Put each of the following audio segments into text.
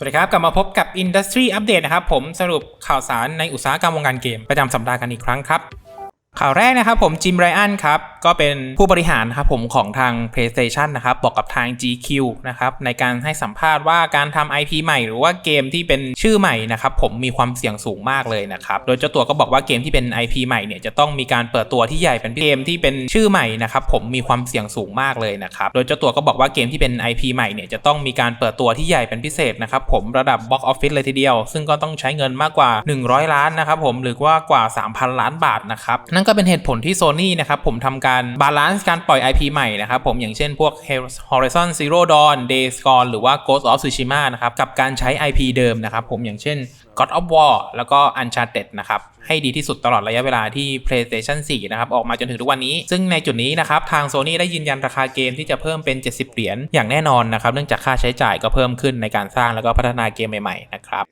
สวัสดีครับ กลับมาพบกับ Industry Update นะครับ ผมสรุปข่าวสารในอุตสาหกรรมวงการเกม ประจำสัปดาห์กันอีกครั้งครับ ข่าวแรกนะครับผมจิมไรอันครับก็เป็นผู้บริหารครับผมของทาง PlayStation นะครับบอกกับทาง GQ นะครับในการให้สัมภาษณ์ว่าการทำ IP ใหม่ หรือว่าเกมที่เป็นชื่อใหม่นะครับผมมีความเสี่ยงสูงมากเลยนะครับโดยเจ้าตัวก็บอกว่าเกมที่เป็น IP ใหม่เนี่ยจะต้องมีการเปิดตัวที่ใหญ่เป็นเกมที่เป็นชื่อใหม่นะครับผมมีความเสี่ยงสูงมากเลยนะครับโดยเจ้าตัวก็บอกว่าเกมที่เป็น IP ใหม่เนี่ยจะต้องมีการเปิดตัวที่ใหญ่เป็นพิเศษนะครับผมระดับ Box Office เลยทีเดียว ซึ่งก็ต้องใช้เงินมากกว่า 100 ล้านนะครับผมหรือว่ากว่า 3,000 ล้านบาทนะครับนั่นก็เป็นเหตุผลที่ Sony นะครับผมทำการบาลานซ์การปล่อย IP ใหม่นะครับผมอย่างเช่นพวก Horizon Zero Dawn Days Gone หรือว่า Ghost of Tsushima นะครับกับการใช้ IP เดิมนะครับผมอย่างเช่น God of War แล้วก็ Uncharted นะครับให้ดีที่สุดตลอดระยะเวลาที่ PlayStation 4 นะครับ ออกมาจนถึงทุกวันนี้ ซึ่งในจุดนี้นะครับ ทาง Sony ได้ยืนยันราคาเกมที่จะเพิ่มเป็น 70 เหรียญอย่างแน่นอนนะครับ เนื่องจากค่าใช้จ่ายก็เพิ่มขึ้นในการสร้างแล้วก็พัฒนาเกมใหม่ ๆ นะครับ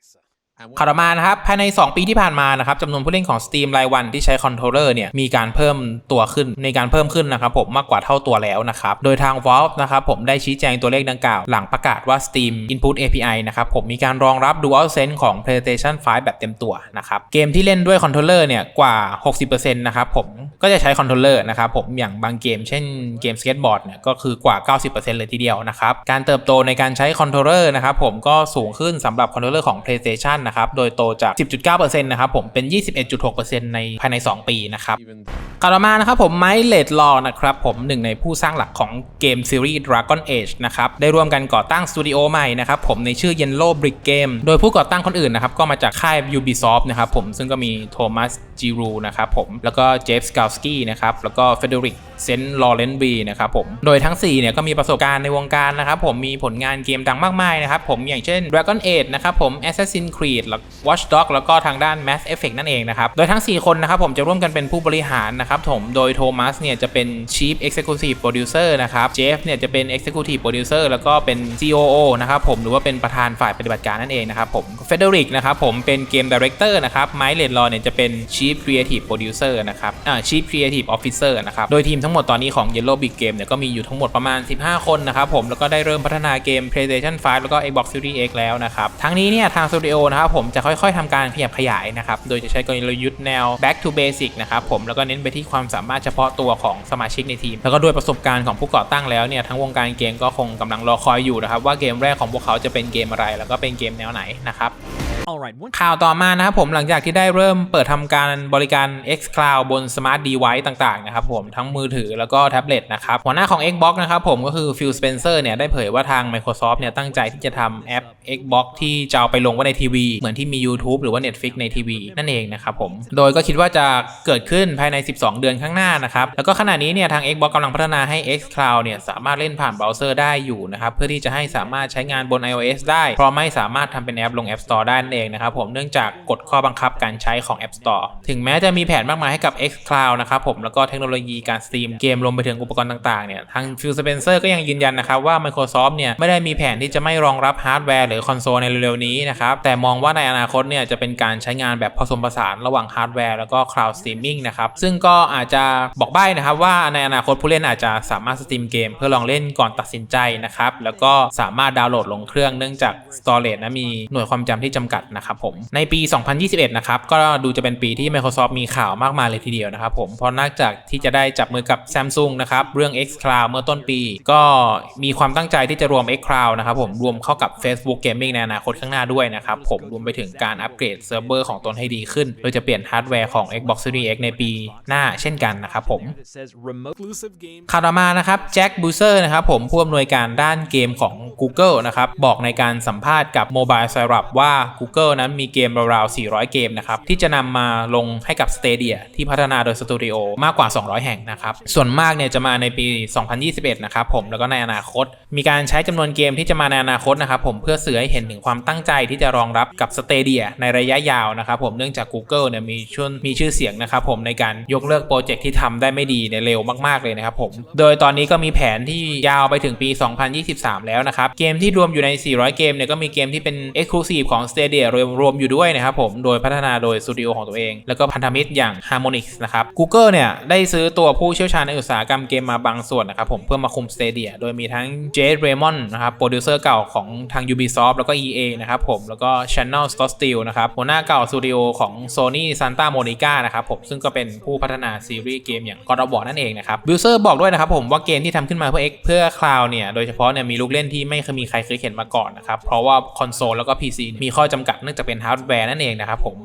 ข่าวต่อมานะครับ ภายใน 2 ปีที่ผ่านมานะครับจำนวนผู้เล่นของ Steam รายวันที่ใช้คอนโทรลเลอร์เนี่ยมีการเพิ่มตัวขึ้นในการเพิ่มขึ้นนะครับผมมากกว่าเท่าตัวแล้วนะครับ โดยทาง Valve นะครับผมได้ชี้แจงตัวเลขดังกล่าว หลังประกาศว่า Steam Input API นะครับผมมีการรองรับ DualSense ของ PlayStation 5 แบบเต็มตัวนะครับเกมที่เล่นด้วยคอนโทรลเลอร์เนี่ยกว่า 60%นะครับผมก็จะใช้คอนโทรลเลอร์นะครับผมอย่างบางเกม เช่นเกมสเก็ตบอร์ดเนี่ยก็คือกว่า 90%เลยทีเดียวนะครับการเติบโตในการใช้คอนโทรลเลอร์นะครับผมก็สูงขึ้นสำหรับคอนโทรลเลอร์ของ PlayStation นะครับ โดยโตจาก 10.9%นะครับผมเป็น 21.6%ในภายใน 2 ปีนะครับข่าวต่อมานะครับผมไมค์เลดลอนะครับผมหนึ่งในผู้สร้างหลักของเกมซีรีส์ Dragon Age นะครับได้ร่วมกันก่อตั้งสตูดิโอใหม่นะครับผมในชื่อ Yellow Brick Game โดยผู้ก่อตั้งคนอื่นนะครับก็มาจากค่าย Ubisoft นะครับผมซึ่งก็มีโทมัสจิรูนะครับผมแล้วก็เจฟสกาลสกี้นะครับแล้วก็เฟเดริกเซนต์ลอเรนบีนะครับผมโดยทั้ง4เนี่ยก็มีประสบการณ์ในวงการนะครับผมมีผลงานเกมดังมากมายนะครับผมอย่างเช่น Dragon Age นะครับผม Assassin's Creed Creed แล้ว Watch d o g แล้วก็ทางด้าน Mass Effect นั่นเองนะครับ โดยทั้ง 4 คนนะครับผมจะร่วมกันเป็นผู้บริหารนะครับผม โดยโทมัสเนี่ยจะเป็น Chief Executive Producer นะครับ เจฟเนี่ยจะเป็น Executive Producer แล้วก็เป็น COO นะครับผม หรือว่าเป็นประธานฝ่ายปฏิบัติการนั่นเองนะครับผม เฟเดริกนะครับผมเป็น Game Director นะครับ ไมค์เลดลอเนี่ยจะเป็น Chief Creative Producer นะครับ อ่า Chief Creative Officer นะครับ โดยทีมทั้งหมดตอนนี้ของ Yellow Big Game เนี่ยก็มีอยู่ทั้งหมดประมาณ 15 คนนะครับผม แล้วก็ได้เริ่มพัฒนาเกม PlayStation 5 แล้วก็ Xbox Series X แล้วนะครับ ทั้งนี้เนี่ยทางสตูดิโอนะครับผมจะค่อยๆทำการขยับขยายนะครับโดยจะใช้กลยุทธ์แนว back to basic นะครับผมแล้วก็เน้นไปที่ความสามารถเฉพาะตัวของสมาชิกในทีม แล้วก็ด้วยประสบการณ์ของผู้ก่อตั้งแล้วเนี่ยทั้งวงการเกมก็คงกำลังรอคอยอยู่นะครับว่าเกมแรกของพวกเขาจะเป็นเกมอะไร แล้วก็เป็นเกมแนวไหนนะครับ ข่าวต่อมานะครับผมหลังจากที่ได้เริ่มเปิดทำการบริการ X Cloud บน Smart Device ต่างๆนะครับผมทั้งมือถือแล้วก็แท็บเล็ตนะครับหัวหน้าของ Xbox นะครับผมก็คือ Phil Spencer เนี่ยได้เผยว่าทาง Microsoft เนี่ยตั้งใจที่จะทำแอป Xbox ที่จะเอาไปลงไว้ในทีวีเหมือนที่มี YouTube หรือว่า Netflix ในทีวีนั่นเองนะครับผมโดยก็คิดว่าจะเกิดขึ้นภายใน 12 เดือนข้างหน้านะครับแล้วก็ขณะนี้เนี่ยทาง Xbox กำลังพัฒนาให้ X Cloud เนี่ยสามารถเล่นผ่านเบราว์เซอร์ได้อยู่นะครับเพื่อที่จะให้สามารถใช้งานบน iOS ได้เพราะไม่สามารถทำเป็นแอปลง App Store ได้นั่นเองนะครับผมเนื่องจากกฎข้อบังคับการใช้ของ App Store ถึงแม้จะมีแผนมากมายให้กับ X Cloud นะครับผมแล้วก็เทคโนโลยีการสตรีมเกมรวมไปถึงอุปกรณ์ต่างๆเนี่ยทาง Phil Spencer ก็ยังยืนยันนะครับว่า Microsoft เนี่ยไม่ได้มีแผนที่จะไม่รองรับฮาร์ดแวร์หรือคอนโซลในเร็วๆนี้นะครับแต่มองว่าในอนาคตเนี่ยจะเป็นการใช้งานแบบผสมผสานระหว่างฮาร์ดแวร์แล้วก็ Cloud Streaming นะครับซึ่งก็อาจจะบอกใบ้นะครับว่าในอนาคตผู้เล่นอาจจะสามารถสตรีมเกมเพื่อลองเล่นก่อนตัดสินใจนะครับแล้วก็สามารถดาวน์โหลดลงเครื่องเนื่องจาก Storage นะมีหน่วยความจำที่จำกัดนะครับผมในปี 2021 นะครับก็ดูจะเป็นปีที่ Microsoft มีข่าวมากมายเลยทีเดียวนะครับผมเพราะนอกจากที่จะได้จับมือกับ Samsung นะครับเรื่อง X Cloud เมื่อต้นปี ก็มีความตั้งใจที่จะรวม X Cloud นะครับผมรวมเข้ากับ Facebook Gaming ในอนาคตข้างหน้าด้วยนะครับผมรวมไปถึงการอัปเกรดเซิร์ฟเวอร์ของตนให้ดีขึ้น โดยจะเปลี่ยนฮาร์ดแวร์ของ Xbox Series X ในปีหน้าเช่นกันนะครับผมข่าวต่อมานะครับแจ็คบูเซอร์นะครับผมผู้อำนวยการด้านเกมของ Google นะครับบอกในการสัมภาษณ์กับ Mobile s y r u p ว่า Google นั้นมีเกมราวๆ 400 เกมนะครับที่จะนำมาลงให้กับ Stadia ที่พัฒนาโดยสตูดิโอมากกว่า 200 แห่งนะครับส่วนมากเนี่ยจะมาในปี 2021 นะครับผมแล้วก็ในอนาคต มีการใช้จำนวนเกมที่จะมาในอนาคตนะครับผมเพื่อสื่อให้เห็นถึงความตั้งใจที่จะรองรับกับ Stadia ในระยะยาวนะครับผมเนื่องจาก Google เนี่ยมีชื่อมีชื่อเสียงนะครับผมในการยกเลิกโปรเจกต์ที่ทำได้ไม่ดีในเร็วมากๆเลยนะครับผมโดยตอนนี้ก็มีแผนที่ยาวไปถึงปี 2023 แล้วนะครับเกมที่รวมอยู่ใน 400 เกมเนี่ยก็มีเกมที่เป็น Exclusive ของ Stadia รวมรวมอยู่ด้วยนะครับผมโดยพัฒนาโดยสตูดิโอของตัวเอง แล้วก็พันธมิตรอย่าง Harmonix นะครับ Google เนี่ย ได้ซื้อตัวผู้เชี่ยวชาญในอุตสาหกรรมเกมมาบางส่วนนะครับผมเพื่อมาคุม Stadia โดยมีทั้ง Jade Raymond นะครับโปรดิวเซอร์เก่าของทาง Ubisoft แล้วก็ EA นะครับผมแล้วก็ Channel s t o r Steel นะครับหัวหน้าเก่าสตูดิโอของ Sony Santa Monica นะครับผมซึ่งก็เป็นผู้พัฒนาซีรีส์เกมอย่าง God of War นั่นเองนะครับบิลเซอร์บอกด้วยนะครับผมว่าเกมที่ทำขึ้นมาเพื่อ X เพื่อ Cloud เนี่ยโดยเฉพาะเนี่ยมีลูกเล่นที่ไม่เคยมีใครเคยเห็นมาก่อนนะครับเพราะว่าคอนโซลแล้วก็ PC มีข้อจำกัดเนื่องจากเป็นฮาร์ดแวร์นั่นเองนะครับผม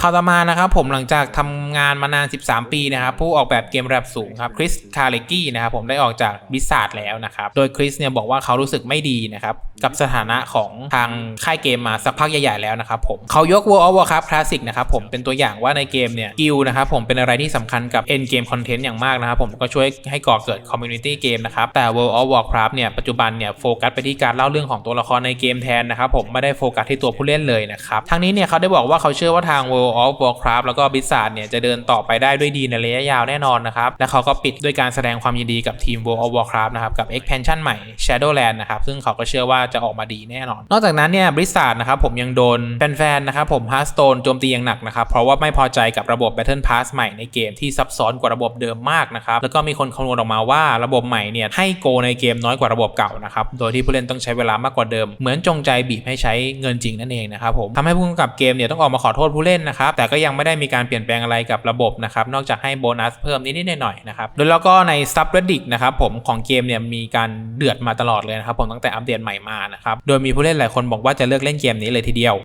ข่าวต่อมานะครับผมหลังจากทำงานมานาน 13 ปีนะครับผู้ออกแบบเกมระดับสูงครับคริสคาเลกี้นะครับผมได้ออกจากบิสซาร์ดแล้วนะครับโดยคริสเนี่ยบอกว่าเขารู้สึกไม่ดีนะครับกับสถานะของทางค่ายเกมมาสักพักใหญ่ๆแล้วนะครับผมเขายก World of Warcraft Classic นะครับผมเป็นตัวอย่างว่าในเกมเนี่ยกิลนะครับผมเป็นอะไรที่สำคัญกับ end game content อย่างมากนะครับผมก็ช่วยให้ก่อเกิด community เกมนะครับแต่ World of Warcraft เนี่ยปัจจุบันเนี่ยโฟกัสไปที่การเล่าเรื่องของตัวละครในเกมแทนนะครับผมไม่ได้โฟกัสที่ตัวผู้เล่นเลยนะครับทั้งนี้เนี่ยเขาได้บอกว่าเขาเชื่อว่าาง World of Warcraft แล้วก็ Blizzard เนี่ยจะเดินต่อไปได้ด้วยดีในระยะยาวแน่นอนนะครับ และเขาก็ปิดด้วยการแสดงความยินดีกับทีม World of Warcraft นะครับ กับ expansion ใหม่ Shadowland นะครับ ซึ่งเขาก็เชื่อว่าจะออกมาดีแน่นอน นอกจากนั้นเนี่ย Blizzard นะครับผมยังโดนแฟนๆนะครับผม Hearthstone โจมตีอย่างหนักนะครับ เพราะว่าไม่พอใจกับระบบ Battle Pass ใหม่ในเกมที่ซับซ้อนกว่าระบบเดิมมากนะครับแล้วก็มีคนคำนวณออกมาว่าระบบใหม่เนี่ยให้โกในเกมน้อยกว่าระบบเก่านะครับโดยที่ผู้เล่นต้องใช้เวลามากกว่าเดิม เหมือนจงใจบีบให้ใช้เงินจริงนั่นเองนะครับผมทำให้ผู้กำกับเกมเนี่ยต้องออกมาขอโทษผู้เล่นนะครับแต่ก็ยังไม่ได้มีการเปลี่ยนแปลงอะไรกับระบบนะครับนอกจากให้โบนัสเพิ่มนิดๆหน่อยๆนะครับโดยแล้วก็ใน subreddit นะครับผมของเกมเนี่ยมีการเดือดมาตลอดเลยนะครับผมตั้งแต่อัปเดตใหม่มานะครับโดยมีผู้เล่นหลายคนบอกว่าจะเลิกเล่นเกมนี้เลยทีเดียว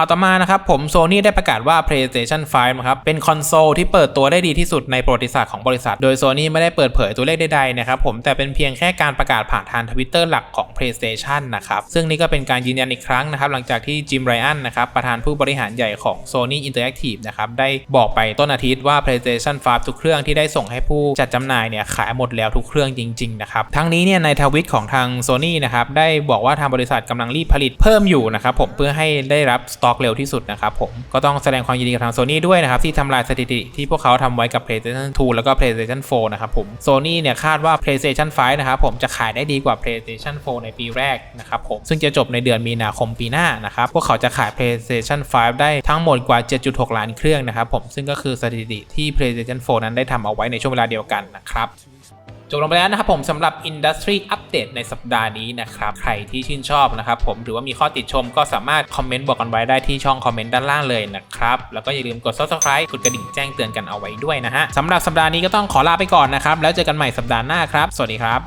ข่าวต่อมานะครับผม Sony ได้ประกาศว่า PlayStation 5 นะครับ เป็นคอนโซลที่เปิดตัวได้ดีที่สุดในประวัติศาสตร์ของบริษัท โดย Sony ไม่ได้เปิดเผยตัวเลขใดๆนะครับผมแต่เป็นเพียงแค่การประกาศผ่านทางทวิตเตอร์หลักของ PlayStation นะครับ ซึ่งนี่ก็เป็นการยืนยันอีกครั้งนะครับหลังจากที่จิมไรอันนะครับประธานผู้บริหารใหญ่ของ Sony Interactive นะครับได้บอกไปต้นอาทิตย์ว่า PlayStation 5 ทุกเครื่องที่ได้ส่งให้ผู้จัดจำหน่ายเนี่ยขายหมดแล้วทุกเครื่องจริงๆนะครับทั้งนี้เนี่ยในทวิตของทาง Sony นะครับได้บอกว่าทางบริษัทกำลังรีบผลิตเพิ่มอยู่นะครับผมเพื่อให้ได้รับสต็อกเร็วที่สุดนะครับผมก็ต้องแสดงความยินดีกับทาง Sony ด้วยนะครับที่ทำลายสถิติที่พวกเขาทำไว้กับ PlayStation 2 แล้วก็ PlayStation 4 นะครับผม Sony เนี่ยคาดว่า PlayStation 5 นะครับผมจะขายได้ดีกว่า PlayStation 4 ในปีแรกนะครับผมซึ่งจะจบในเดือนมีนาคมปีหน้านะครับพวกเขาจะขาย PlayStation 5 ได้ทั้งหมดกว่า 7.6 ล้านเครื่องนะครับผมซึ่งก็คือสถิติที่ PlayStation 4 นั้นได้ทำเอาไว้ในช่วงเวลาเดียวกันนะครับ จบลงไปแล้วนะครับผมสำหรับ Industry Update ในสัปดาห์นี้นะครับ ใครที่ชื่นชอบนะครับผมหรือว่ามีข้อติดชมก็สามารถคอมเมนต์บอกกันไว้ได้ที่ช่องคอมเมนต์ด้านล่างเลยนะครับ แล้วก็อย่าลืมกด Subscribe กดกระดิ่งแจ้งเตือนกันเอาไว้ด้วยนะฮะสำหรับสัปดาห์นี้ก็ต้องขอลาไปก่อนนะครับ แล้วเจอกันใหม่สัปดาห์หน้าครับ สวัสดีครับ